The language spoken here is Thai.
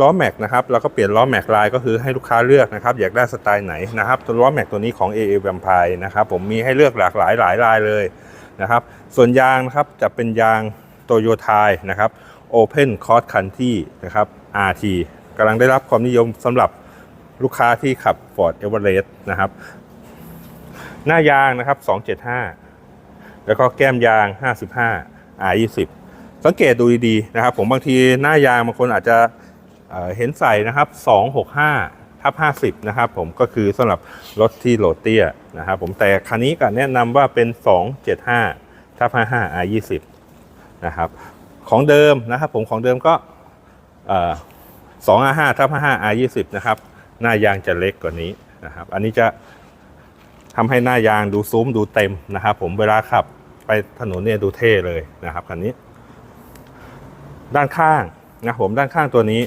ล้อแม็กนะครับเราก็เปลี่ยนล้อแม็กลายก็คือให้ลูกค้าเลือกนะครับอยากได้สไตล์ไหนนะครับตัวล้อแม็กตัวนี้ของ AA Vampire นะครับผมมีให้เลือกหลากหลายหลายลายเลยนะครับส่วนยางนะครับจะเป็นยางโตโยไทนะครับ Open Cross Country นะครับ RT กำลังได้รับความนิยมสำหรับลูกค้าที่ขับ Ford Everest นะครับ หน้ายางนะครับ 275 แล้วก็แก้มยาง 55 R20 สังเกตดูดีๆนะครับ ผมบางทีหน้ายางบางคนอาจจะ เห็นใส่นะครับ265ทับ50นะครับผมก็คือสำหรับรถที่โหลดเตี้ยนะครับผมแต่คันนี้ก็แนะนำว่าเป็น 275ทับ55 R20 นะครับของเดิมนะครับผมของเดิมก็เอ่อ255ทับ55 R20 นะครับหน้ายางจะเล็กกว่านี้นะครับอันนี้จะทำให้หน้ายางดูซุ้มดูเต็มนะครับผมเวลาขับไปถนนเนี่ยดูเท่เลยนะครับคันนี้ ด้านข้างนะผมด้านข้างตัวนี้